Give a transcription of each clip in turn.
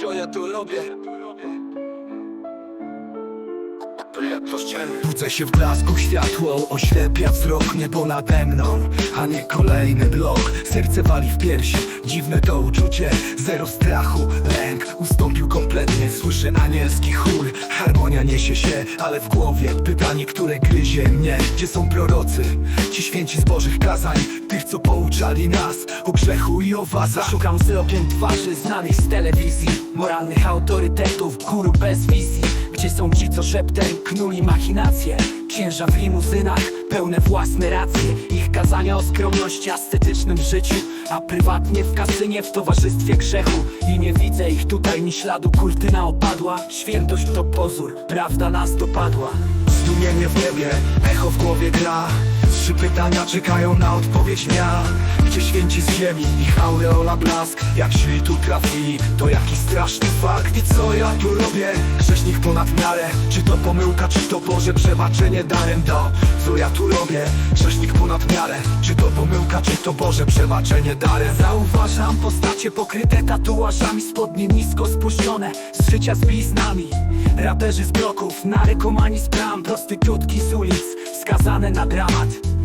Co ja tu robię? Budzę się w blasku światło Oślepia wzrok niebo nade mną A nie kolejny blok. Serce wali w piersi Dziwne to uczucie Zero strachu. Lęk ustąpił kompletnie Słyszę anielski chór. Harmonia niesie się Ale w głowie pytanie, które gryzie mnie. Gdzie są prorocy? Ci święci z bożych kazań? Tych, co pouczali nas O grzechu i o wazach. Szukam wzrokiem twarzy znanych z telewizji Moralnych autorytetów, guru bez wizji są ci, co szeptem knuli machinacje. Księża w limuzynach, pełne własne racje. Ich kazania o skromności, ascetycznym życiu A prywatnie w kasynie, w towarzystwie grzechu. I nie widzę ich tutaj, ni śladu kurtyna opadła. Świętość to pozór, prawda nas dopadła. Zdumienie w niebie, echo w głowie gra. Trzy pytania czekają na odpowiedź dnia. Gdzie święci z ziemi, ich aureola blask? Jak szli tu trafili, to jaki straszny fakt? I co ja tu robię? Ponad miarę. Czy to pomyłka, czy to Boże przebaczenie darem do Co ja tu robię? Grześnik ponad miarę. Czy to pomyłka, czy to Boże przebaczenie darem? Zauważam postacie pokryte tatuażami Spodnie nisko spuszczone z życia z bliznami Raperzy z bloków, narekomani z bram Prostytutki z ulic, skazane na dramat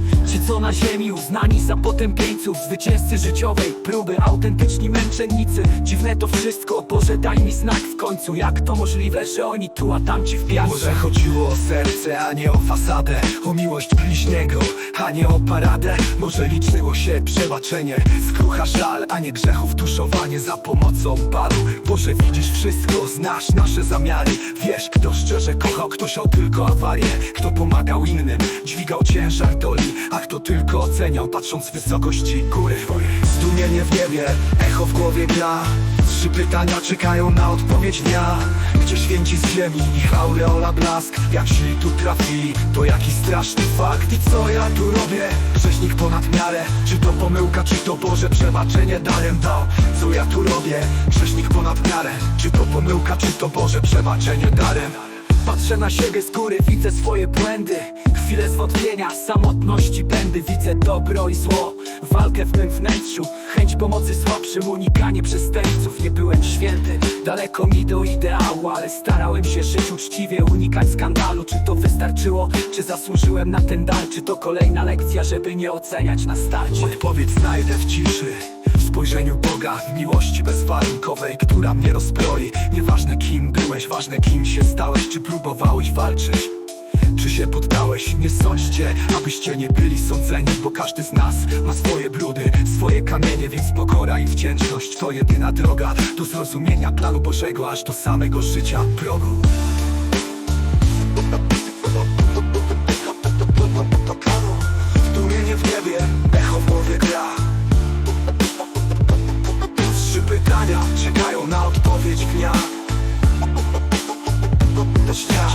co na ziemi uznani za potępieńców Zwycięzcy życiowej próby, autentyczni męczennicy. Dziwne to wszystko, Boże daj mi znak w końcu. Jak to możliwe, że oni tu, a tamci w piasku Może chodziło o serce, a nie o fasadę O miłość bliźniego, a nie o paradę. Może liczyło się przebaczenie Skrucha żal, a nie grzechów tuszowanie za pomocą balu. Boże widzisz wszystko, znasz nasze zamiary. Wiesz kto szczerze kochał, kto siał tylko awarię. Kto pomagał innym, dźwigał ciężar doli A kto tylko oceniał, patrząc z wysokości góry Zdumienie w niebie, echo w głowie gra Trzy pytania czekają na odpowiedź dnia Gdzie święci z ziemi, aureola blask Jak szli tu trafili, to jaki straszny fakt I co ja tu robię? Grześnik ponad miarę Czy to pomyłka, czy to Boże przebaczenie darem dał? Co ja tu robię? Grześnik ponad miarę Czy to pomyłka, czy to Boże przebaczenie darem? Patrzę na siebie z góry, widzę swoje błędy. Chwile zwątpienia, samotności pędy. Widzę dobro i zło, walkę w tym wnętrzu. Chęć pomocy słabszym, unikanie przestępców. Nie byłem święty, daleko mi do ideału Ale starałem się żyć uczciwie, unikać skandalu. Czy to wystarczyło, czy zasłużyłem na ten dar? Czy to kolejna lekcja, żeby nie oceniać na starcie? Odpowiedź znajdę w ciszy W spojrzeniu Boga, miłości bezwarunkowej Która mnie rozbroi. Nieważne kim byłeś, ważne kim się stałeś Czy próbowałeś walczyć. Czy się poddałeś? Nie sądźcie, abyście nie byli sądzeni Bo każdy z nas ma swoje brudy, swoje kamienie Więc pokora i wdzięczność to jedyna droga Do zrozumienia planu Bożego aż do samego życia progu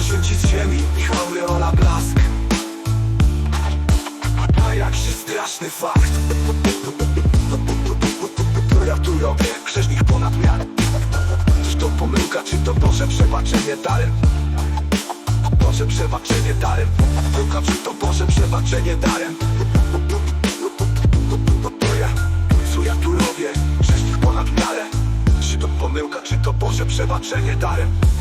Z ziemi, ich aureola blask. A jakże straszny fakt. Ja tu robię, grześnik ponad miarę Czy to pomyłka, czy to Boże przebaczenie darem? Boże przebaczenie darem. Pomyłka, czy to Boże przebaczenie darem? Grzesznik pomyłka, czy to Boże przebaczenie darem